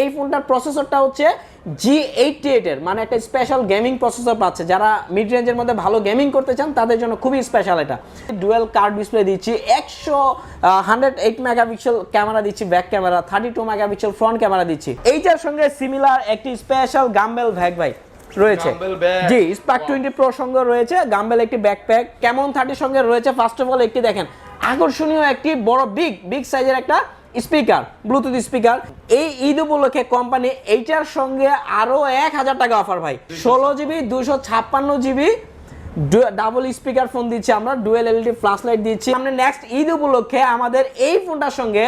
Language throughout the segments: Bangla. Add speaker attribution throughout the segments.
Speaker 1: এই ফোনটার প্রসেসরটা হচ্ছে জি এইটটি এইটের মানে একটা স্পেশাল গেমিং প্রসেসর পাচ্ছে। যারা মিড রেঞ্জের মধ্যে ভালো গেমিং করতে চান তাদের জন্য খুবই স্পেশাল এটা। ডুয়েল কার্ড ডিসপ্লে দিচ্ছি একশো হান্ড্রেড এইট মেগাপিক্সেল ক্যামেরা দিচ্ছি back camera thirty two megapixel front camera দিচ্ছি। এইটার সঙ্গে সিমিলার একটি স্পেশাল গাম্বেল ভ্যাগ ভাই রয়েছে। জি স্পার্ক টোয়েন্টি প্রো সঙ্গে রয়েছে গাম্বেল একটি ব্যাকপ্যাক কেমন থার্টির সঙ্গে রয়েছে। ফার্স্ট অফ অল একটি দেখেন আকর্ষণীয় একটি বড় বিগ বিগ সাইজের একটা স্পিকার ব্লুটুথ স্পিকার। এই ঈদ উপলক্ষে কোম্পানি এইটার সঙ্গে আরও এক হাজার টাকা অফার ভাই। ষোলো জিবি দুশো ছাপ্পান্ন জিবি ডাবল স্পিকার ফোন দিচ্ছি আমরা ডুয়েল এলইডি ফ্ল্যাশ লাইট দিচ্ছি। আমরা নেক্সট ঈদ উপলক্ষে আমাদের এই ফোনটার সঙ্গে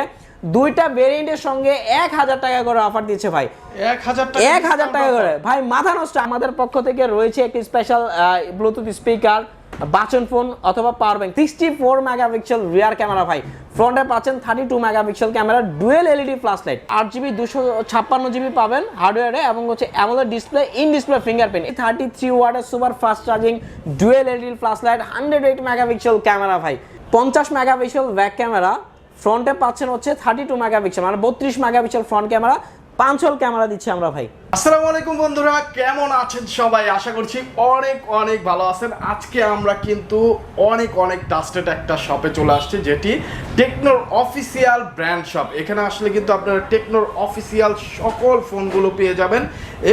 Speaker 1: দুইটা ভেরিয়েন্টের সঙ্গে এক হাজার টাকা করে অফার দিচ্ছে ভাই।
Speaker 2: এক হাজার টাকা
Speaker 1: এক হাজার টাকা করে। ভাই মাথা নষ্ট আমাদের পক্ষ থেকে রয়েছে একটি স্পেশাল ব্লুটুথ স্পিকার বাচন ফোন অথবা power bank sixty four megapixel rear camera ভাই। ফ্রন্টে পাচ্ছেন thirty two megapixel camera dual LED flash light আট জিবি দুশো ছাপ্পান্ন জিবি পাবেন হার্ডওয়্যারে এবং হচ্ছে AMOLED display in display fingerprint thirty three ওয়াটের super fast charging dual LED flash light hundred eight megapixel camera ভাই। পঞ্চাশ মেগাপিক্সেল ব্যাক ক্যামেরা ফ্রন্টে পাচ্ছেন হচ্ছে থার্টি টু মেগাপিক্সেল মানে বত্রিশ মেগাপিক্সেল ফ্রন্ট ক্যামেরা পাঁচ ক্যামেরা দিচ্ছি আমরা ভাই।
Speaker 2: আসসালামু আলাইকুম বন্ধুরা, কেমন আছেন সবাই? আশা করছি অনেক অনেক ভালো আছেন। আজকে আমরা কিন্তু অনেক অনেক ট্রাস্টেড একটা শপে চলে আসছি, যেটি টেকনোর অফিসিয়াল ব্র্যান্ড শপ এখানে আসলে কিন্তু আপনারা টেকনোর অফিসিয়াল সকল ফোনগুলো পেয়ে যাবেন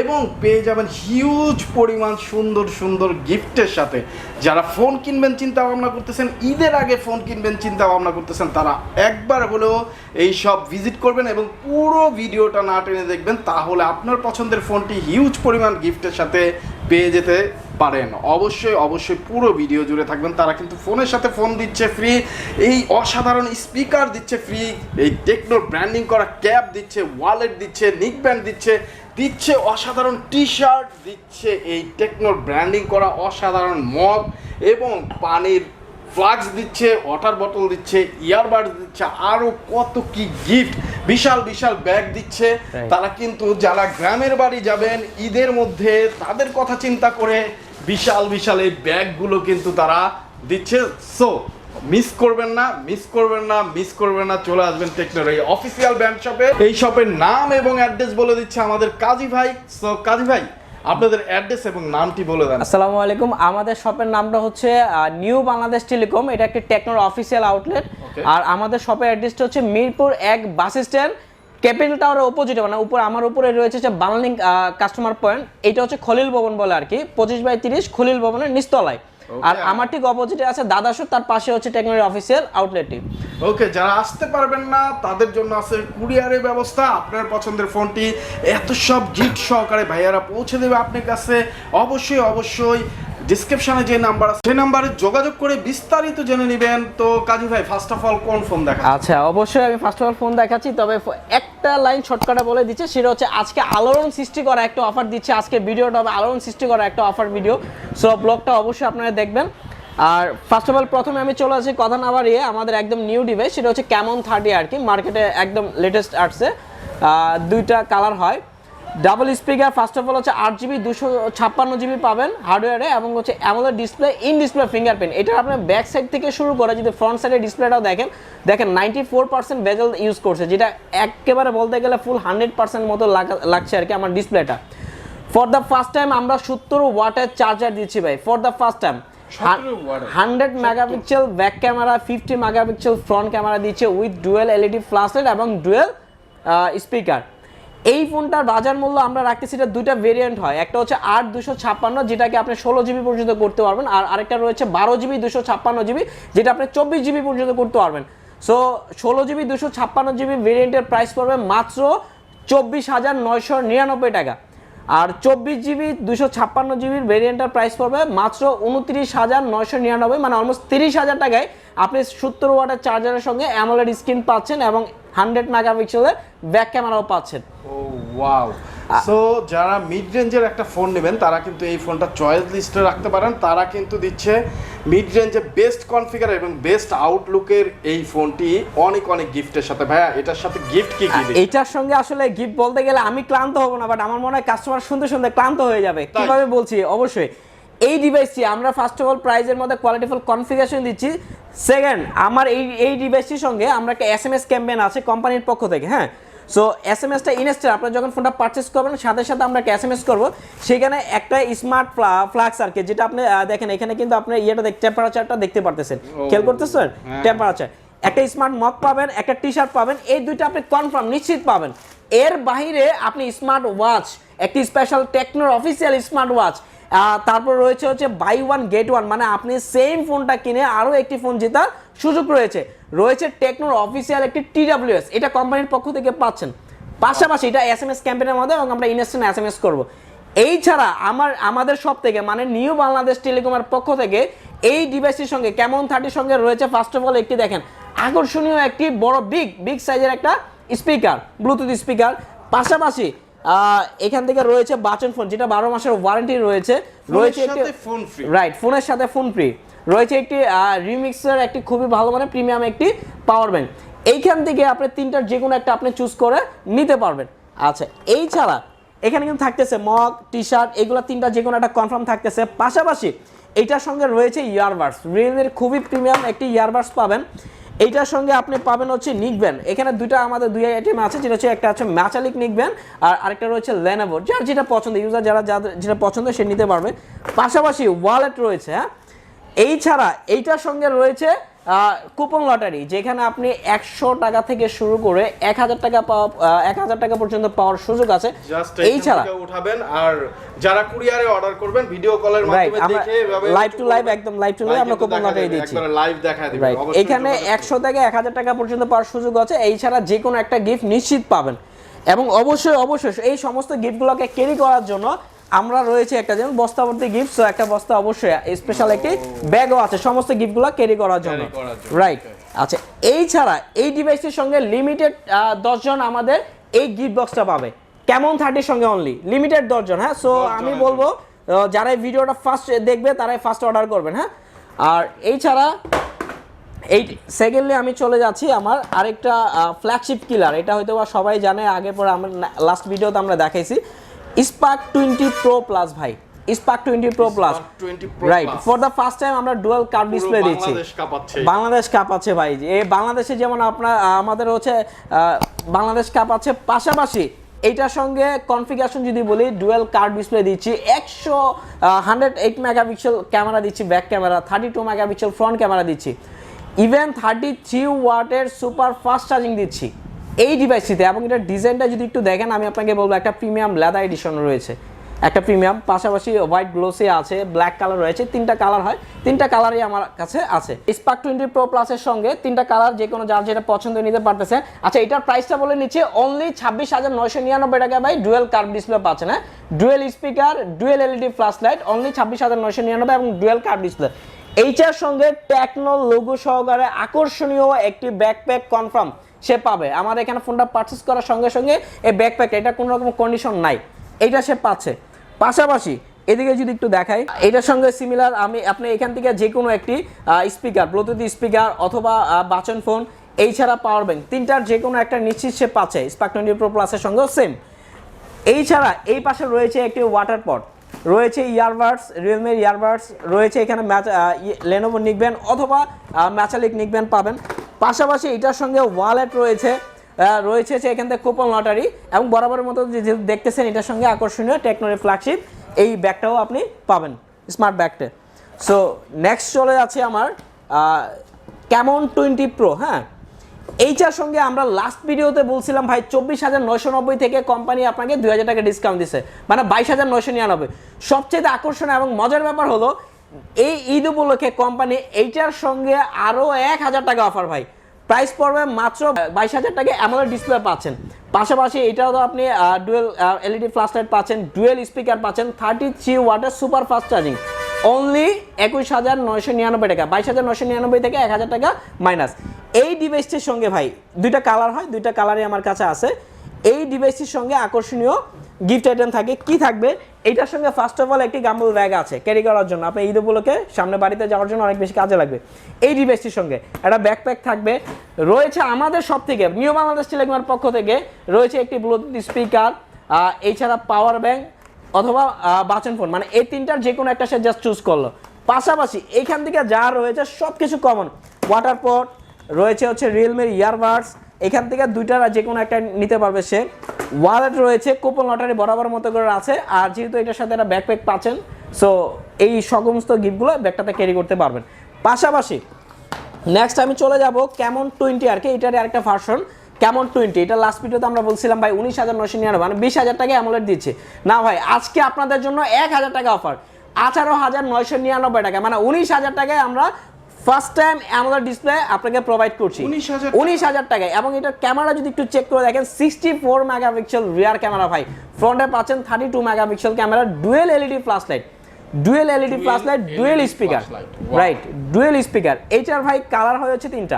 Speaker 2: এবং পেয়ে যাবেন হিউজ পরিমাণ সুন্দর সুন্দর গিফটের সাথে। যারা ফোন কিনবেন চিন্তা ভাবনা করতেছেন, ঈদের আগে ফোন কিনবেন চিন্তা ভাবনা করতেছেন, তারা একবার হলেও এই সব ভিজিট করবেন এবং পুরো ভিডিওটা না টেনে দেখবেন, তাহলে আপনার পছন্দের ফোনটি হিউজ পরিমাণ গিফটের সাথে পেয়ে যেতে পারেন। অবশ্যই অবশ্যই পুরো ভিডিও জুড়ে থাকবেন। তারা কিন্তু ফোনের সাথে ফোন দিচ্ছে ফ্রি এই অসাধারণ স্পিকার দিচ্ছে ফ্রি এই টেকনোর ব্র্যান্ডিং করা ক্যাপ দিচ্ছে ওয়ালেট দিচ্ছে নিক ব্যান্ড দিচ্ছে দিচ্ছে অসাধারণ টি শার্ট দিচ্ছে এই টেকনোর ব্র্যান্ডিং করা অসাধারণ মগ এবং পানির ফ্লাক্স দিচ্ছে ওয়াটার বোতল দিচ্ছে ইয়ারবাডস দিচ্ছে আরও কত কি গিফট বিশাল বিশাল ব্যাগ দিচ্ছে। তারা কিন্তু যারা গ্রামের বাড়ি যাবেন ঈদের মধ্যে তাদের কথা চিন্তা করে বিশাল বিশাল এই ব্যাগগুলো কিন্তু তারা দিচ্ছে। সো মিস করবেন না মিস করবেন না মিস করবেন না চলে আসবেন টেকনোর এই অফিসিয়াল ব্যান্ড শপে এই শপের নাম এবং অ্যাড্রেস বলে দিচ্ছে আমাদের কাজী ভাই। সো কাজী ভাই আপনাদের অ্যাড্রেস এবং নামটি বলে দেন।
Speaker 1: আসসালামু আলাইকুম। আমাদের শপের নামটা হচ্ছে নিউ বাংলাদেশ টেলিকম। এটা একটি টেকনোর অফিসিয়াল আউটলেট। আর আমাদের শপের অ্যাড্রেসটা হচ্ছে মিরপুর এক বাস স্ট্যান্ড ক্যাপিটাল টাওয়ারের অপোজিটে মানে উপর আমার উপরে রয়েছে যে বাংলিং কাস্টমার পয়েন্ট এটা হচ্ছে খলিল ভবন বলে আর কি পঁচিশ বাই তিরিশ খলিল ভবনের নিস্তলায় আর আমার ঠিক অপোজিটে আছে দাদাসুর তার পাশে হচ্ছে টেকনোলজি অফিসিয়াল আউটলেটটি
Speaker 2: ওকে যারা আসতে পারবেন না তাদের জন্য আছে কুরিয়ারের ব্যবস্থা। আপনার পছন্দের ফোনটি এত সব গিফট সহকারে ভাইয়ারা পৌঁছে দেবে আপনার কাছে। অবশ্যই অবশ্যই ডিসক্রিপশনে যে নাম্বার আছে, সেই নাম্বারে যোগাযোগ করে বিস্তারিত জেনে নেবেন। তো কাজী ভাই ফার্স্ট অফ অল কোন ফোন দেখা
Speaker 1: আচ্ছা অবশ্যই আমি ফার্স্ট অফ অল ফোন দেখাচ্ছি, তবে একটা লাইন শর্টকাটে বলে দিচ্ছে, সেটা হচ্ছে আজকে আলোড়ন সৃষ্টি করা একটা অফার দিচ্ছে। আজকে ভিডিওটা হবে আলোড়ন সৃষ্টি করা একটা অফার ভিডিও সো ব্লগটা অবশ্যই আপনারা দেখবেন। আর ফার্স্ট অফ অল প্রথমে আমি চলে আসি কথা না বাড়িয়ে আমাদের একদম নিউ ডিভাইস সেটা হচ্ছে ক্যামন থার্টি আর কি মার্কেটে একদম লেটেস্ট আসছে। দুইটা কালার হয়। Double speaker first of all হচ্ছে আট জিবি দুশো ছাপ্পান্ন জিবি পাবেন হার্ডওয়্যারে এবং হচ্ছে AMOLED display in display fingerprint এটা আপনার ব্যাক সাইড থেকে শুরু করে যদি ফ্রন্ট সাইডের ডিসপ্লেটাও দেখেন দেখেন ninety four percent bezel use করছে যেটা একেবারে বলতে গেলে ফুল হান্ড্রেড পার্সেন্ট মতো লাগা- লাগছে আর কি আমার ডিসপ্লেটা ফর দ্য ফার্স্ট টাইম আমরা সত্তর ওয়াটের চার্জার দিচ্ছি ভাই for the first time
Speaker 2: 70 watt এর?
Speaker 1: Hundred megapixel back camera fifty megapixel front camera দিচ্ছে with dual LED flash light এবং ডুয়েল স্পিকার এই ফোনটার বাজার মূল্য আমরা রাখতেছি, এটা দুইটা ভেরিয়েন্ট হয়। একটা হচ্ছে আট দুশো ছাপ্পান্ন, যেটাকে আপনি ষোলো জিবি পর্যন্ত করতে পারবেন, আর আরেকটা রয়েছে বারো জিবি দুশো ছাপ্পান্ন জিবি, যেটা আপনি চব্বিশ জিবি পর্যন্ত করতে পারবেন। সো ষোলো জিবি দুশো ছাপ্পান্ন জিবি ভেরিয়েন্টের প্রাইস পড়বে মাত্র চব্বিশ হাজার নয়শো নিরানব্বই টাকা। আর চব্বিশ জিবি দুশো ছাপ্পান্ন জিবির ভেরিয়েন্টের প্রাইস পড়বে মাত্র উনত্রিশ হাজার নয়শো নিরানব্বই মানে অলমোস্ট তিরিশ হাজার টাকায় আপনি সত্তর ওয়াটার চার্জারের সঙ্গে অ্যামোলেড স্ক্রিন পাচ্ছেন এবং হান্ড্রেড মেগাপিক্সেলের ব্যাক ক্যামেরাও পাচ্ছেন।
Speaker 2: ও ওয়াও। সো যারা মিড রেঞ্জের একটা ফোন নেবেন তারা কিন্তু এই ফোনটা চয়েস লিস্টে রাখতে পারেন। তারা কিন্তু দিচ্ছে মিড রেঞ্জে বেস্ট কনফিগার এবং বেস্ট আউটলুকের এই ফোনটি অনেক অনেক গিফটের সাথে। ভাইয়া এটার সাথে গিফট কি কি?
Speaker 1: এইটার সঙ্গে আসলে গিফট বলতে গেলে আমি ক্লান্ত হব না বাট আমার মনে হয় কাস্টমার শুনতে শুনতে ক্লান্ত হয়ে যাবে। কীভাবে বলছি? অবশ্যই। এই ডিভাইসটি আমরা ফার্স্ট অফ অল প্রাইজের মধ্যে কোয়ালিটিফুল কনফিগারেশন দিচ্ছি। সেকেন্ড আমার এই এই ডিভাইসটির সঙ্গে আমরা একটা এস এম এস ক্যাম্পেইন আছে কোম্পানির পক্ষ থেকে হ্যাঁ? সো এস এম এসটা ইনস্টল আপনার যখন ফোনটা পারচেস করবেন সাথে সাথে আমরা একটা এস এম এস করব। সেখানে একটা স্মার্ট ফ্লাক্স আর কি যেটা আপনি দেখেন এখানে কিন্তু আপনি ইয়েটা দেখ টেম্পারেচারটা দেখতে পারতেছেন। খেয়াল করতেছেন?
Speaker 2: হ্যাঁ।
Speaker 1: টেম্পারেচার একটা স্মার্ট মগ পাবেন একটা টি শার্ট পাবেন এই দুইটা আপনি কনফার্ম নিশ্চিত পাবেন। এর বাইরে আপনি স্মার্ট ওয়াচ একটি স্পেশাল টেকনোর অফিসিয়াল স্মার্ট ওয়াচ তারপর রয়েছে হচ্ছে বাই ওয়ান গেট ওয়ান মানে আপনি সেম ফোনটা কিনে আরও একটি ফোন জেতার সুযোগ রয়েছে। রয়েছে টেকনোর অফিসিয়াল একটি টিডাব্লিউএস এটা কোম্পানির পক্ষ থেকে পাচ্ছেন। পাশাপাশি এটা এস এম এস ক্যাম্পেনের মধ্যে এবং আমরা ইনস্ট্যান্ট এস এম এস করব। এই ছাড়া আমার, আমাদের সব থেকে মানে নিউ বাংলাদেশ টেলিকমের পক্ষ থেকে এই ডিভাইসটির সঙ্গে কেমন থার্টির সঙ্গে রয়েছে ফার্স্ট অফ অল একটি দেখেন। আকর্ষণীয় একটি বড় বিগ বিগ সাইজের একটা স্পিকার ব্লুটুথ স্পিকার পাশাপাশি এখান থেকে রয়েছে বাচন ফোন যেটা বারো মাসের ওয়ারেন্টি রয়েছে। রয়েছে একটি
Speaker 2: ফোন ফ্রি
Speaker 1: রাইট ফোনের সাথে ফোন ফ্রি রয়েছে একটি রিমিক্সের একটি খুবই ভালো মানে প্রিমিয়াম একটি পাওয়ার ব্যাংক এইখান থেকে আপনি তিনটার যে কোনো একটা আপনি চুজ করে নিতে পারবেন। আচ্ছা এই ছাড়া এখানে কিন্তু থাকতেছে মগ টি শার্ট এগুলো তিনটা যে কোনো একটা কনফার্ম থাকতেছে। পাশাপাশি এইটার সঙ্গে রয়েছে ইয়ারবাডস রিয়েলমির খুবই প্রিমিয়াম একটি ইয়ারবাডস পাবেন। এইটার সঙ্গে আপনি পাবেন হচ্ছে নিকবেন এখানে দুইটা আমাদের দুই আইটেম আছে, যেটা হচ্ছে একটা হচ্ছে ম্যাচালিক নিকবেন আর আরেকটা রয়েছে লেনোভো যার যেটা পছন্দ ইউজার যারা যাদের যেটা পছন্দ সে নিতে পারবে। পাশাপাশি ওয়ালেট রয়েছে হ্যাঁ? এই ছাড়া এইটার সঙ্গে রয়েছে কুপন লটারি যেখানে আপনি একশো টাকা থেকে শুরু করে এক হাজার টাকা পাওয়া এক হাজার টাকা পর্যন্ত পাওয়ার সুযোগ আছে। এই ছাড়া
Speaker 2: উঠাবেন আর যারা কুরিয়ারে অর্ডার করবেন ভিডিও কলের মাধ্যমে দেখে
Speaker 1: লাইভ টু লাইভ একদম লাইভ টু লাইভ আমরা কুপন লটারি দিচ্ছি।
Speaker 2: লাইভ
Speaker 1: এখানে একশো থেকে এক হাজার টাকা পর্যন্ত পাওয়ার সুযোগ আছে এই ছাড়া যে কোনো একটা গিফট নিশ্চিত পাবেন। এবং অবশ্যই অবশ্যই এই সমস্ত গিফটগুলোকে ক্যারি করার জন্য আমরা রয়েছে একটা যেমন বস্তাবর্তী গিফট সো একটা বস্তা অবশ্যই স্পেশাল একটি ব্যাগও আছে সমস্ত গিফটগুলো ক্যারি করার জন্য। রাইট আচ্ছা এই ছাড়া এই ডিভাইসটির সঙ্গে লিমিটেড দশজন আমাদের এই গিফট বক্সটা পাবে। কেমন থার্টির সঙ্গে অনলি লিমিটেড দশজন হ্যাঁ? সো আমি বলব যারা এই ভিডিওটা ফার্স্ট দেখবে তারাই ফার্স্ট অর্ডার করবেন হ্যাঁ? আর এই ছাড়া এই সেকেন্ডলি আমি চলে যাচ্ছি আমার আরেকটা ফ্ল্যাগশিপ কিলার এটা হয়তো বা সবাই জানে আগে পরে আমার লাস্ট ভিডিওতে আমরা দেখাইছি। স্পার্ক টোয়েন্টি প্রো প্লাস ভাই। Spark twenty pro plus
Speaker 2: Spark 20 Pro
Speaker 1: right. For the first time আমরা ডুয়াল
Speaker 2: পুরো
Speaker 1: ডিসপ্লে দিচ্ছি
Speaker 2: বাংলাদেশ
Speaker 1: কাপ আছে। ভাই। এই বাংলাদেশে যেমন আপনার আমাদের হচ্ছে বাংলাদেশ কাপ আছে। পাশাপাশি এইটার সঙ্গে কনফিগারেশন যদি বলি ডুয়েল কার্ড ডিসপ্লে দিচ্ছি। একশো হান্ড্রেড এইট মেগাপিক্সেল ক্যামেরা দিচ্ছি back camera thirty two megapixel front camera দিচ্ছি। ইভেন থার্টি থ্রি ওয়াটের সুপার ফাস্ট চার্জিং দিচ্ছি। এই ডিভাইসটিতে এবং এটার ডিজাইনটা যদি একটু দেখেন, আমি আপনাকে বলব একটা প্রিমিয়াম লেদার এডিশন রয়েছে। একটা প্রিমিয়াম পাশাপাশি হোয়াইট গ্লোসি আছে ব্ল্যাক কালার রয়েছে, তিনটা কালার হয়। তিনটা কালারই আমার কাছে আছে। স্পার্ক টোয়েন্টি প্রো প্লাসের সঙ্গে তিনটা কালার যে কোনো যার যেটা পছন্দ নিতে পারতেছে। আচ্ছা এটার প্রাইসটা বলে নিচ্ছে অনলি ছাব্বিশ হাজার নয়শো নিরানব্বই টাকা ভাই ডুয়েল কার্ভ ডিসপ্লে পাচ্ছেন হ্যাঁ? Dual speaker dual LED flash light only ছাব্বিশ হাজার নয়শো নিরানব্বই এবং ডুয়েল কার্ভ ডিসপ্লে এইটার সঙ্গে টেকনো লোগো সহকারে আকর্ষণীয় একটি ব্যাকপ্যাক কনফার্ম সে পাবে। আমার এখানে ফোনটা পারচেস করার সঙ্গে সঙ্গে এই ব্যাকপ্যাক এটা কোনো রকম কন্ডিশন নাই। এইটা সে পাচ্ছে। পাশাপাশি এদিকে যদি একটু দেখাই, এটার সঙ্গে সিমিলার আমি আপনি এখান থেকে যে কোনো একটি স্পিকার ব্লুটুথ স্পিকার অথবা বাচন ফোন এই ছাড়া পাওয়ার ব্যাংক তিনটার যে কোনো একটা নিশ্চিত সে পাচ্ছে। স্পার্ক টোয়েন্টি প্রো প্লাসের সঙ্গেও সেম এই ছাড়া এই পাশে রয়েছে একটি ওয়াটার পট রয়েছে ইয়ারবাডস রিয়েলমির ইয়ারবাডস রয়েছে এখানে ম্যাচ লেনোভো নিকবেন অথবা ম্যাচালিক নিকবেন পাবেন। পাশাপাশি এটার সঙ্গে ওয়ালেট রয়েছে রয়েছে যে এখান থেকে কুপন লটারি এবং বরাবরের মতো যে দেখতেছেন এটার সঙ্গে আকর্ষণীয় টেকনোরি ফ্ল্যাগশিপ এই ব্যাগটাও আপনি পাবেন স্মার্ট ব্যাগটা। সো নেক্সট চলে যাচ্ছে আমার ক্যামন টোয়েন্টি প্রো হ্যাঁ? এইটার সঙ্গে আমরা লাস্ট ভিডিওতে বলছিলাম, ভাই, চব্বিশ হাজার নয়শো নব্বই থেকে কোম্পানি আপনাকে দুই হাজার টাকা ডিসকাউন্ট দিচ্ছে মানে বাইশ হাজার নয়শো নিরানব্বই। সবচেয়ে আকর্ষণ এবং মজার ব্যাপার হলো এই ঈদ উপলক্ষে কোম্পানি এইটার সঙ্গে আরও এক হাজার টাকা অফার ভাই। প্রাইস পড়বে মাত্র বাইশ হাজার টাকা এমন ডিসপ্লে পাচ্ছেন। পাশাপাশি এটাও তো আপনি ডুয়েল এলইডি ফ্ল্যাশ লাইট পাচ্ছেন ডুয়েল স্পিকার পাচ্ছেন থার্টি থ্রি ওয়াটার সুপার ফাস্ট চার্জিং অনলি একুশ হাজার নয়শো নিরানব্বই টাকা, বাইশ হাজার নয়শো নিরানব্বই থেকে এক হাজার টাকা মাইনাস এই ডিভাইসটির সঙ্গে ভাই, দুইটা কালার হয়, দুইটা কালারই আমার কাছে আছে। এই ডিভাইসটির সঙ্গে আকর্ষণীয় গিফট আইটেম থাকে, কি থাকবে? এইটার সঙ্গে ফার্স্ট অফ অল একটি গাম্বল ব্যাগ আছে ক্যারি করার জন্য। আপনি ঈদ উপলক্ষে সামনে বাড়িতে যাওয়ার জন্য অনেক বেশি কাজে লাগবে। এই ডিভাইসটির সঙ্গে একটা ব্যাকপ্যাক থাকবে। রয়েছে আমাদের সব থেকে নিউ বাংলাদেশ টেলিকমের পক্ষ থেকে রয়েছে একটি ব্লুটুথ স্পিকার এছাড়া পাওয়ার ব্যাংক অথবা বাচন ফোন মানে এই তিনটার যে কোনো একটা সে জাস্ট চুজ করল। পাশাপাশি এখান থেকে যা রয়েছে সব কিছু কমন ওয়াটার পট রয়েছে হচ্ছে রিয়েলমির ইয়ারবাডস এখান থেকে দুইটার যে কোনো একটা নিতে পারবে সে। ওয়ালেট রয়েছে কুপন লটারি বরাবর মতো করে আছে। আর যেহেতু এটার সাথে একটা ব্যাকপ্যাক পাচ্ছেন সো এই সমস্ত গিফটগুলো ব্যাগটাতে ক্যারি করতে পারবেন। পাশাপাশি নেক্সট আমি চলে যাব কেমন টোয়েন্টি আর কি এটার আরেকটা ভার্সন কেমন টোয়েন্টি এটা লাস্ট ভিডিওতে আমরা বলছিলাম, ভাই, উনিশ হাজার নশো নিরানব্বই মানে বিশ হাজার টাকা অ্যামোলেট দিচ্ছে। না, ভাই, আজকে আপনাদের জন্য এক হাজার টাকা অফার আঠারো হাজার নয়শো নিরানব্বই টাকা মানে উনিশ হাজার টাকায় আমরা ফার্স্ট টাইম অ্যামোলেট ডিসপ্লে আপনাকে প্রোভাইড করছি।
Speaker 2: 19,000
Speaker 1: উনিশ হাজার টাকায়। এবং এটার ক্যামেরা যদি একটু চেক করে দেখেন sixty four megapixel rear camera ভাই ফ্রন্টে পাচ্ছেন thirty two megapixel camera dual LED flash light dual LED flash light dual speaker right dual speaker এইটার ভাই কালার হয়েছে তিনটা।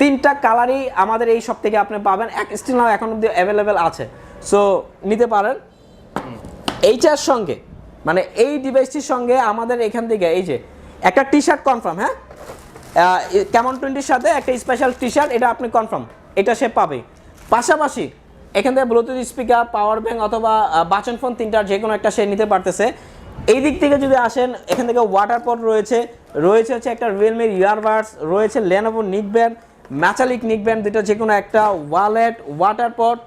Speaker 1: তিনটা কালারই আমাদের এই সব থেকে আপনি পাবেন। এক স্টিল নাও এখন অব্দি অ্যাভেলেবেল আছে। সো নিতে পারেন। এইটার সঙ্গে মানে এই ডিভাইসটির সঙ্গে আমাদের এখান থেকে এই যে একটা টি শার্ট কনফার্ম হ্যাঁ? কেমন টোয়েন্টির সাথে একটা স্পেশাল টি শার্ট এটা আপনি কনফার্ম এটা সে পাবে। পাশাপাশি এখান থেকে ব্লুটুথ স্পিকার পাওয়ার ব্যাঙ্ক অথবা বাচন ফোন তিনটার যে কোনো একটা সে নিতে পারতেছে। এই দিক থেকে যদি আসেন, এখান থেকে ওয়াটার পট রয়েছে রয়েছে হচ্ছে একটা রিয়েলমির ইয়ারবাডস রয়েছে লেনোভো নিকব্যান্ড ম্যাচালিক নিকব্যান্ড দুটো যে কোনো একটা ওয়ালেট ওয়াটার পট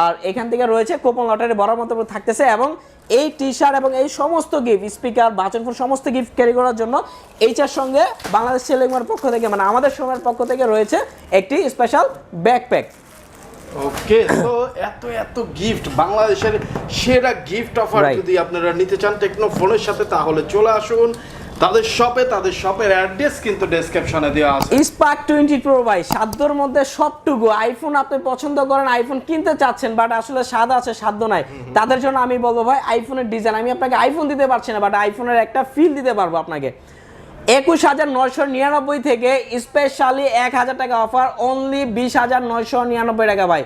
Speaker 1: আর এখান থেকে রয়েছে কোপন লটারি বড় মতো থাকতেছে এবং এই টি শার্ট এবং এই সমস্ত গিফট স্পিকার বাচন ফোন সমস্ত গিফট ক্যারি করার জন্য এইটার সঙ্গে বাংলাদেশ সেলিংমার পক্ষ থেকে মানে আমাদের সময়ের পক্ষ থেকে রয়েছে একটি স্পেশাল ব্যাকপ্যাক
Speaker 2: ওকে তো এত এত গিফট বাংলাদেশের সেরা গিফট অফার. যদি আপনারা নিতে চান টেকনো ফোনের সাথে তাহলে চলে আসুন তাদের শপে তাদের শপের অ্যাড্রেস কিন্তু ডেসক্রিপশনে দেওয়া আছে।
Speaker 1: স্পার্ক টোয়েন্টি প্রো ভাই সাধ্যর মধ্যে সবটুকু। আইফোন আপনি পছন্দ করেন আইফোন কিনতে চাচ্ছেন বাট আসলে স্বাদ আছে সাধ্য নাই। তাদের জন্য আমি বলব ভাই আইফোনের ডিজাইন আমি আপনাকে আইফোন দিতে পারছি না বাট আইফোনের একটা ফিল দিতে পারব আপনাকে। একুশ হাজার নয়শো নিরানব্বই থেকে স্পেশালি এক হাজার টাকা অফার অনলি বিশ হাজার নয়শো নিরানব্বই টাকা ভাই।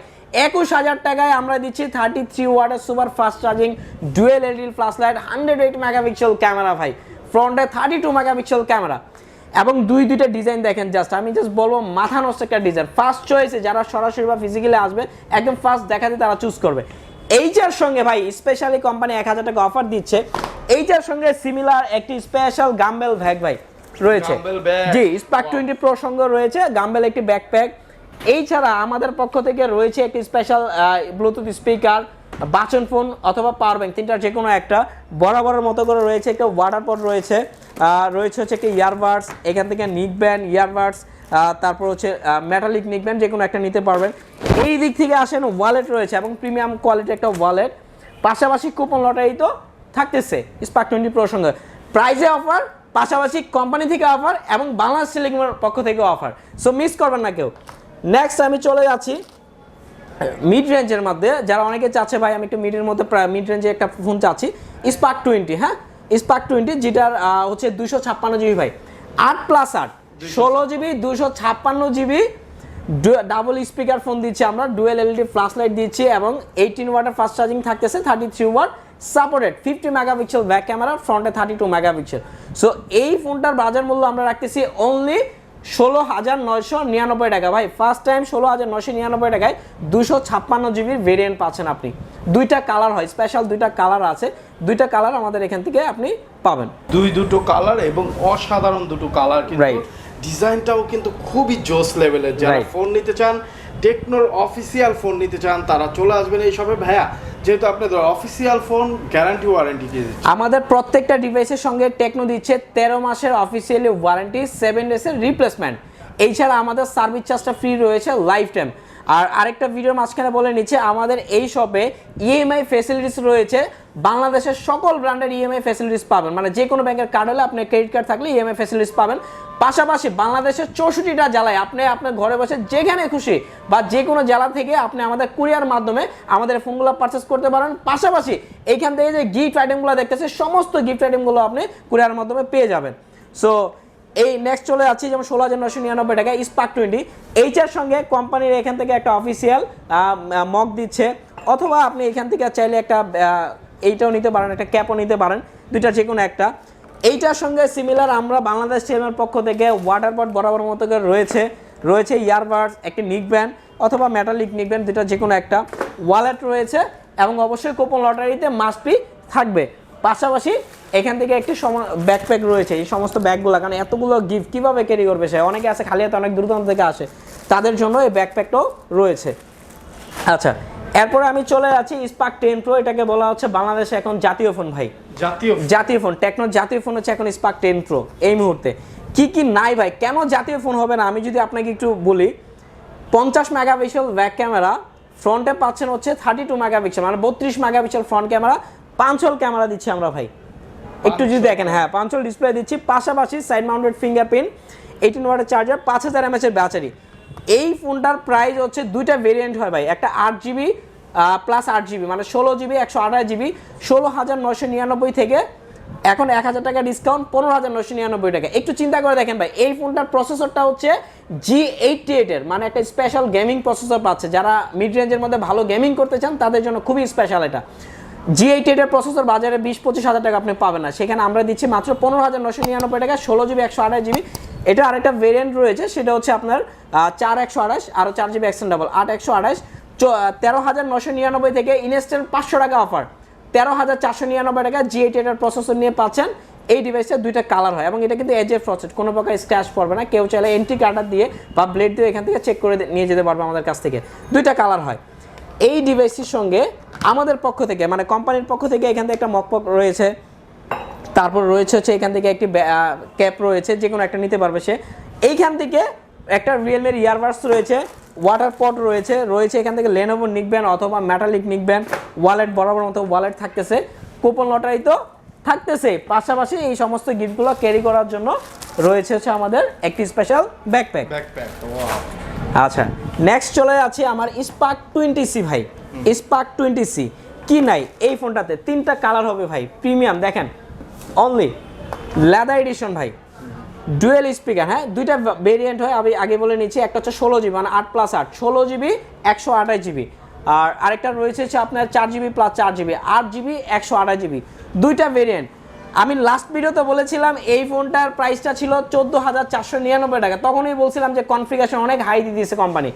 Speaker 1: একুশ হাজার টাকায় আমরা দিচ্ছি থার্টি থ্রি ওয়াটের super fast charging dual LED flash light hundred eight megapixel camera ভাই। ফ্রন্টে থার্টি টু মেগাপিক্সেল ক্যামেরা এবং দুই দুইটা ডিজাইন দেখেন জাস্ট আমি জাস্ট বলব মাথা নষ্ট একটা ডিজাইন ফার্স্ট চয়েসে যারা সরাসরি বা ফিজিক্যালি আসবে একদম ফার্স্ট দেখাতে তারা চুজ করবে। এইটার সঙ্গে ভাই স্পেশালি কোম্পানি এক হাজার টাকা অফার দিচ্ছে। এইটার সঙ্গে সিমিলার একটি স্পেশাল গাম্বেল ব্যাগ ভাই রয়েছে। জি স্পার্ক টোয়েন্টি প্রো সঙ্গে রয়েছে গাম্বেল একটি ব্যাকপ্যাক এই ছাড়া আমাদের পক্ষ থেকে রয়েছে একটি স্পেশাল ব্লুটুথ স্পিকার বাচন ফোন অথবা পাওয়ার ব্যাংক তিনটার যে কোনো একটা, বরাবরের মতো করে রয়েছে, একটা ওয়াটার পট রয়েছে রয়েছে হচ্ছে একটি ইয়ারবাডস এখান থেকে নিক ব্যান্ড ইয়ারবাডস তারপর হচ্ছে মেটালিক নিক ব্যান্ড যে কোনো একটা নিতে পারবেন। এই দিক থেকে আসেন ওয়ালেট রয়েছে এবং প্রিমিয়াম কোয়ালিটি একটা ওয়ালেট পাশাপাশি কুপন লটারি তো থাকতেছে স্পার্ক টোয়েন্টি প্রোর সঙ্গে। প্রাইজে অফার পাশাপাশি কোম্পানি থেকে অফার এবং বাংলাদেশ সিলিংয়ের পক্ষ থেকে অফার সো মিস করবেন না কেউ। নেক্সট আমি চলে যাচ্ছি। মিড রেঞ্জের মধ্যে যারা অনেকে চাচ্ছে ভাই আমি একটু মিডের মধ্যে মিড রেঞ্জে একটা ফোন চাচ্ছি। স্পার্ক টোয়েন্টি হ্যাঁ? স্পার্ক টোয়েন্টি যেটার হচ্ছে দুশো ছাপ্পান্ন জিবি ভাই। আট প্লাস আট ষোলো জিবি দুশো ছাপ্পান্ন জিবি ডাবল স্পিকার ফোন দিচ্ছি আমরা ডুয়েল এলইডি ফ্ল্যাশ লাইট দিচ্ছি এবং এইটিন ওয়াটের ফাস্ট চার্জিং থাকতেছে thirty three watt supported fifty megapixel back camera ফ্রন্টে থার্টি টু মেগাপিক্সেল সো এই ফোনটার বাজার মূল্য আমরা রাখতেছি অনলি ষোলো হাজার নয়শো নিরানব্বই টাকা। ভাই ফার্স্ট টাইম ষোলো হাজার নয়শো নিরানব্বই টাকায় দুশো ছাপ্পান্ন জিবির ভেরিয়েন্ট পাচ্ছেন আপনি। দুইটা কালার হয় স্পেশাল দুইটা কালার আছে। দুইটা কালার আমাদের এখান থেকে আপনি পাবেন।
Speaker 2: দুই দুটো কালার এবং অসাধারণ দুটো কালার কিন্তু ডিজাইনটাও কিন্তু খুবই জোস লেভেলের যারা ফোন নিতে চান টেকনোর অফিসিয়াল ফোন নিতে চান, তারা চলে আসবেন এই সবে ভাইয়া, যেহেতু আপনাদের অফিসিয়াল ফোন গ্যারান্টি ওয়ারেন্টি দিয়ে দিচ্ছে
Speaker 1: আমাদের প্রত্যেকটা ডিভাইসের সঙ্গে টেকনো দিচ্ছে তেরো মাসের অফিসিয়ালি ওয়ারেন্টি সেভেন ডেজের রিপ্লেসমেন্ট এছাড়া আমাদের সার্ভিস চার্জটা ফ্রি রয়েছে লাইফ টাইম আর আরেকটা ভিডিওর মাঝখানে বলে নিচ্ছে, আমাদের এই শপে ইএমআই ফেসিলিটিস রয়েছে। বাংলাদেশের সকল ব্র্যান্ডের ইএমআই ফেসিলিটিস পাবেন। মানে যে কোনো ব্যাংকের কার্ড হলে আপনি ক্রেডিট কার্ড থাকলে ইএমআই ফেসিলিটিস পাবেন। পাশাপাশি বাংলাদেশের চৌষট্টিটা জেলায় আপনি আপনার ঘরে বসে যেখানে খুশি বা যে কোনো জেলা থেকে আপনি আমাদের কুরিয়ার মাধ্যমে আমাদের ফোনগুলো পারচেস করতে পারেন। পাশাপাশি এইখান থেকে যে গিফট আইটেমগুলো দেখতেছে, সমস্ত গিফট আইটেমগুলো আপনি কুরিয়ার মাধ্যমে পেয়ে যাবেন। সো এই নেক্সট চলে যাচ্ছি, যেমন ষোলো হাজার নশো নিরানব্বই টাকা স্পার্ক টোয়েন্টি এইটার সঙ্গে কোম্পানির এখান থেকে একটা অফিসিয়াল মক দিচ্ছে। অথবা আপনি এখান থেকে চাইলে একটা এইটাও নিতে পারেন, একটা ক্যাপও নিতে পারেন, দুইটা যে একটা। এইটার সঙ্গে সিমিলার আমরা বাংলাদেশ টিমের পক্ষ থেকে ওয়াটার পট বরাবর মতো করে রয়েছে রয়েছে ইয়ারবাডস একটি নিক ব্যান্ড অথবা মেটালিক নিক ব্যান্ড দুটা যে কোনো একটা ওয়ালেট রয়েছে এবং অবশ্যই কোপন লটারিতে মাস্টবি থাকবে। পাশাপাশি এখান থেকে একটি ব্যাকপ্যাক রয়েছে, এই সমস্ত ব্যাগগুলো, কারণ এতগুলো গিফট কীভাবে ক্যারি করবে সে? অনেকে আছে খালি হাতে, অনেক দূর দূরান্ত থেকে আসে, তাদের জন্য এই ব্যাকপ্যাকটাও রয়েছে। আচ্ছা এরপরে আমি চলে যাচ্ছি স্পার্ক টেন প্রো এটাকে বলা হচ্ছে বাংলাদেশে এখন জাতীয় ফোন ভাই।
Speaker 2: জাতীয়
Speaker 1: জাতীয় ফোন টেকনোর জাতীয় ফোন হচ্ছে এখন স্পার্ক টেন প্রো এই মুহূর্তে। কি কি নাই ভাই? কেন জাতীয় ফোন হবে না? আমি যদি আপনাকে একটু বলি পঞ্চাশ মেগাপিক্সেল ব্যাক ক্যামেরা ফ্রন্টে পাচ্ছেন হচ্ছে থার্টি টু মেগাপিক্সেল মানে বত্রিশ মেগাপিক্সেল ফ্রন্ট ক্যামেরা পাঁচল ক্যামেরা দিচ্ছি আমরা ভাই। একটু যদি দেখেন হ্যাঁ পাঁচল ডিসপ্লে দিচ্ছি পাশাপাশি সাইড মাউন্টেড ফিঙ্গারপ্রিন্ট এইটিন ওয়াটের চার্জার পাঁচ হাজার এমএচ এর ব্যাটারি এই ফোনটার প্রাইস হচ্ছে দুইটা ভেরিয়েন্ট হয় ভাই। একটা আট জিবি প্লাস আট জিবি মানে ষোলো জিবি একশো আঠাশ জিবি ষোলো হাজার নয়শো নিরানব্বই থেকে এখন এক হাজার টাকা ডিসকাউন্ট পনেরো হাজার নশো নিরানব্বই টাকা। একটু চিন্তা করে দেখেন ভাই, এই ফোনটার প্রসেসরটা হচ্ছে জি এইটটি এইটের মানে একটা স্পেশাল গেমিং প্রসেসর পাচ্ছে। যারা মিড রেঞ্জের মধ্যে ভালো গেমিং করতে চান, তাদের জন্য খুবই স্পেশাল এটা। জি এইট এইটের প্রসেসর বাজারে বিশ, পঁচিশ হাজার টাকা আপনি পাবেন না। সেখানে আমরা দিচ্ছি মাত্র পনেরো হাজার নশো নিরানব্বই টাকা, ষোলো জিবি একশো আঠাশ জিবি এটা আরেকটা ভেরিয়েন্ট রয়েছে, সেটা হচ্ছে আপনার চার একশো আঠাশ আরও চার জিবি এক্সটেন্ডেবল আট একশো আঠাশ তেরো হাজার নশো নিরানব্বই থেকে ইনস্ট্যান্ট পাঁচশো টাকা অফার তেরো হাজার চারশো নিরানব্বই টাকা জি এইট এটার প্রসেসর নিয়ে পাচ্ছেন, এই ডিভাইসের দুইটা কালার হয় এবং এটা কিন্তু এজের প্রসেস কোনো প্রকার স্ক্র্যাচ পড়বে না, কেউ চাইলে এন্ট্রি কার্ডার দিয়ে বা ব্লেড দিয়ে এখান থেকে চেক করে নিয়ে যেতে পারবে আমাদের কাছ থেকে। দুইটা কালার হয়। এই ডিভাইসটির সঙ্গে আমাদের পক্ষ থেকে মানে কোম্পানির পক্ষ থেকে এখান থেকে একটা মকপক রয়েছে। তারপর রয়েছে হচ্ছে এখান থেকে একটি ক্যাপ রয়েছে যে কোনো একটা নিতে পারবে সে। এইখান থেকে একটা রিয়েলমির ইয়ারবাডস রয়েছে ওয়াটার পট রয়েছে রয়েছে এখান থেকে লেনোভো নিকবেন অথবা মেটালিক নিকবেন ওয়ালেট বরাবর মতো ওয়ালেট থাকতেছে। কুপন লটারি তো থাকতেছে। পাশাপাশি এই সমস্ত গিফটগুলো ক্যারি করার জন্য রয়েছে হচ্ছে আমাদের একটি স্পেশাল ব্যাকপ্যাক
Speaker 2: ব্যাকপ্যাক
Speaker 1: আচ্ছা নেক্সট চলে যাচ্ছে আমার স্পার্ক টোয়েন্টি সি ভাই। স্পার্ক টোয়েন্টি সি কি নাই? এই ফোনটাতে তিনটা কালার হবে ভাই প্রিমিয়াম দেখেন। অনলি লেদার এডিশন ভাই। ডুয়েল স্পিকার হ্যাঁ? দুইটা ভেরিয়েন্ট হয়, আমি আগে বলে নিচ্ছি। একটা হচ্ছে ষোলো জিবি মানে আট প্লাস আট। ষোলো জিবি একশো আঠাশ জিবি আর আরেকটা রয়েছে হচ্ছে আপনার চার জিবি প্লাস চার জিবি আট জিবি একশো আঠাশ জিবি দুইটা ভেরিয়েন্ট আমি লাস্ট ভিডিওতে বলেছিলাম, এই ফোনটার প্রাইসটা ছিল চোদ্দ হাজার চারশো নিরানব্বই টাকা। তখনই বলছিলাম যে কনফিগারেশন অনেক হাই দিয়ে দিয়েছে কোম্পানি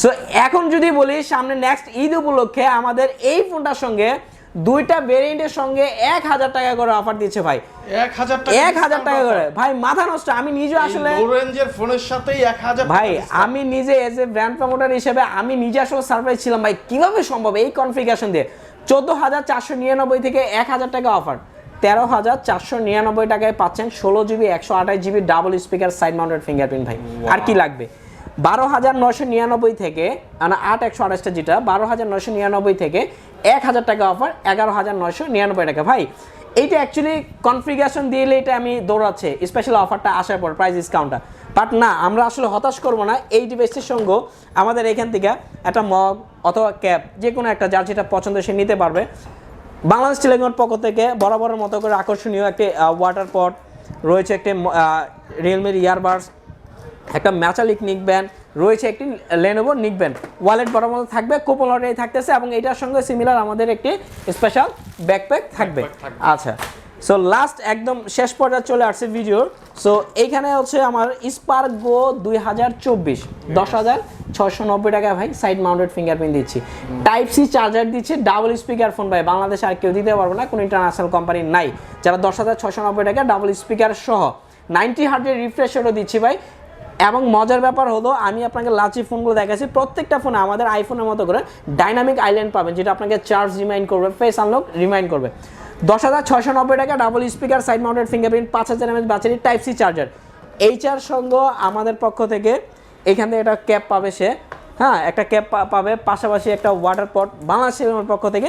Speaker 1: সো এখন যদি বলি, সামনে নেক্সট ঈদ উপলক্ষে আমাদের এই ফোনটার সঙ্গে দুইটা ভেরিয়েন্টের সঙ্গে এক হাজার টাকা করে অফার দিচ্ছে ভাই।
Speaker 2: এক হাজার টাকা
Speaker 1: এক হাজার টাকা করে। ভাই মাথা নষ্ট আমি নিজে আসলে
Speaker 2: রেঞ্জের ফোনের সাথেই এক হাজার
Speaker 1: ভাই আমি নিজে এজ এ ব্র্যান্ড প্রমোটার হিসেবে আমি নিজে আসলে সারপ্রাইজ ছিলাম ভাই কীভাবে সম্ভব এই কনফিগারেশন দিয়ে? চোদ্দ হাজার চারশো নিরানব্বই থেকে এক হাজার টাকা অফার তেরো হাজার চারশো নিরানব্বই টাকায় পাচ্ছেন ষোলো জিবি একশো আঠাশ GB double speaker side mounted fingerprint ভাই। আর কি লাগবে? বারো হাজার নশো নিরানব্বই থেকে আট একশো আঠাশটা যেটা বারো হাজার নশো নিরানব্বই থেকে এক হাজার টাকা অফার এগারো হাজার নয়শো নিরানব্বই টাকা। ভাই, এইটা অ্যাকচুয়ালি কনফিগারেশন দিলে এটা আমি দৌড়াচ্ছে। স্পেশাল অফারটা আসার পর প্রাইস ডিসকাউন্টটা বাট না, আমরা আসলে হতাশ করব না। এই ডিভাইসটির সঙ্গে আমাদের এখান থেকে একটা মগ অথবা ক্যাপ যে কোনো একটা যার যেটা পছন্দ সে নিতে পারবে। বাংলাদেশ টেলিকমের পক্ষ থেকে বরাবরের মতো করে আকর্ষণীয় একটি ওয়াটার পট রয়েছে একটি রিয়েলমির ইয়ারবাডস একটা ম্যাচালিক নিকবেন রয়েছে একটি লেনোভো নিকবেন ওয়ালেট বরাবর মতো থাকবে কুপন লটারি থাকতেছে এবং এটার সঙ্গে সিমিলার আমাদের একটি স্পেশাল ব্যাকপ্যাক থাকবে। আচ্ছা সো লাস্ট একদম শেষ পর্যায়ে চলে আসছে ভিডিওর সো এইখানে হচ্ছে আমার স্পার্ক গো দুই হাজার চব্বিশ দশ হাজার ছশো নব্বই টাকা ভাই সাইড মাউন্টেড ফিঙ্গারপ্রিন্ট দিচ্ছি। টাইপ সি চার্জার দিচ্ছে ডাবল স্পিকার ফোন ভাই বাংলাদেশে আর কেউ দিতে পারবে না কোনো ইন্টারন্যাশনাল কোম্পানি নাই। যারা দশ হাজার ছশো নব্বই টাকা ডাবল স্পিকার সহ নাইনটি হার্টের রিফ্রেশারও দিচ্ছি ভাই এবং মজার ব্যাপার হলো, আমি আপনাকে লাচি ফোনগুলো দেখাচ্ছি। প্রত্যেকটা ফোনে আমাদের আইফোনের মতো করে ডাইনামিক আইল্যান্ড পাবেন, যেটা আপনাকে চার্জ রিমাইন্ড করবে ফেস আনলক রিমাইন্ড করবে। দশ হাজার ছয়শো নব্বই টাকা double speaker side mounted fingerprint পাঁচ হাজার mAh battery type C charger HR সঙ্গ আমাদের পক্ষ থেকে, এখান থেকে একটা ক্যাপ পাবে সে। হ্যাঁ একটা ক্যাপ পাবে, পাশাপাশি একটা ওয়াটার পট বাংলাদেশ টেলিকমের পক্ষ থেকে।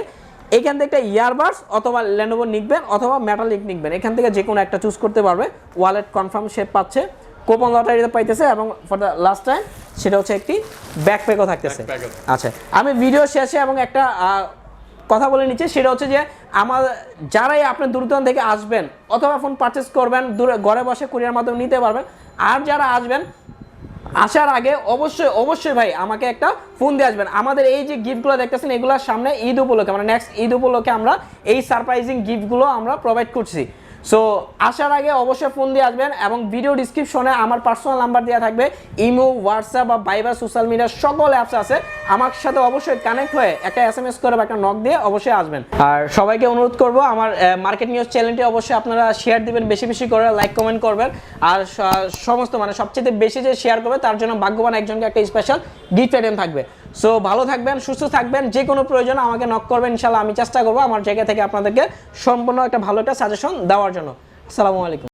Speaker 1: এখান থেকে একটা ইয়ারবাডস অথবা লেনোভো নিকবেন অথবা মেটালিক নিকবেন এখান থেকে যে কোনো একটা চুজ করতে পারবে। ওয়ালেট কনফার্ম সে পাচ্ছে। কোপন লটারিতে পাইতেছে এবং ফর দ্য লাস্ট টাইম সেটা হচ্ছে একটি ব্যাকপ্যাকও থাকতেছে। আচ্ছা আমি ভিডিও শেষে এবং একটা কথা বলে নিচ্ছি সেটা হচ্ছে যে আমার যারাই আপনি দূরদূরান্ত থেকে আসবেন অথবা ফোন পারচেস করবেন দূরে ঘরে বসে কুরিয়ার মাধ্যমে নিতে পারবেন আর যারা আসবেন আসার আগে অবশ্যই অবশ্যই ভাই আমাকে একটা ফোন দিয়ে আসবেন। আমাদের এই যে গিফটগুলো দেখতেছেন এগুলোর সামনে ঈদ উপলক্ষে মানে নেক্সট ঈদ উপলক্ষে আমরা এই সারপ্রাইজিং গিফটগুলো আমরা প্রোভাইড করছি। সো আসার আগে অবশ্যই ফোন দিয়ে আসবেন এবং ভিডিও ডিসক্রিপশনে আমার পার্সোনাল নাম্বার দেওয়া থাকবে। ইমো হোয়াটসঅ্যাপ বা ভাইবার সোশ্যাল মিডিয়ার সকল অ্যাপস আছে। আমার সাথে অবশ্যই কানেক্ট হয়ে একটা এস এম এস করে বা একটা নক দিয়ে অবশ্যই আসবেন। আর সবাইকে অনুরোধ করব, আমার মার্কেট নিউজ চ্যানেলটি অবশ্যই আপনারা শেয়ার দিবেন, বেশি বেশি করে লাইক কমেন্ট করবেন। আর সমস্ত মানে সবচেয়ে বেশি যে শেয়ার করবে, তার জন্য ভাগ্যবান একজনকে একটা স্পেশাল গিফট আইটেম থাকবে। সো ভালো থাকবেন, সুস্থ থাকবেন, যে কোনো প্রয়োজন আমাকে নক করবেন ইনশাল্লাহ আমি চেষ্টা করব আমার জায়গা থেকে আপনাদেরকে সম্পূর্ণ একটা ভালো একটা সাজেশন দেওয়ার জন্য। আসসালামু আলাইকুম।